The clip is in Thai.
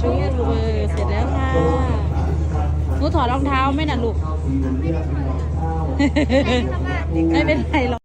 ช่วยลูกเสร็จแล้วค่ะหนูถอดรองเท้าไม่หนักลูก ไม่เป็นไรหรอก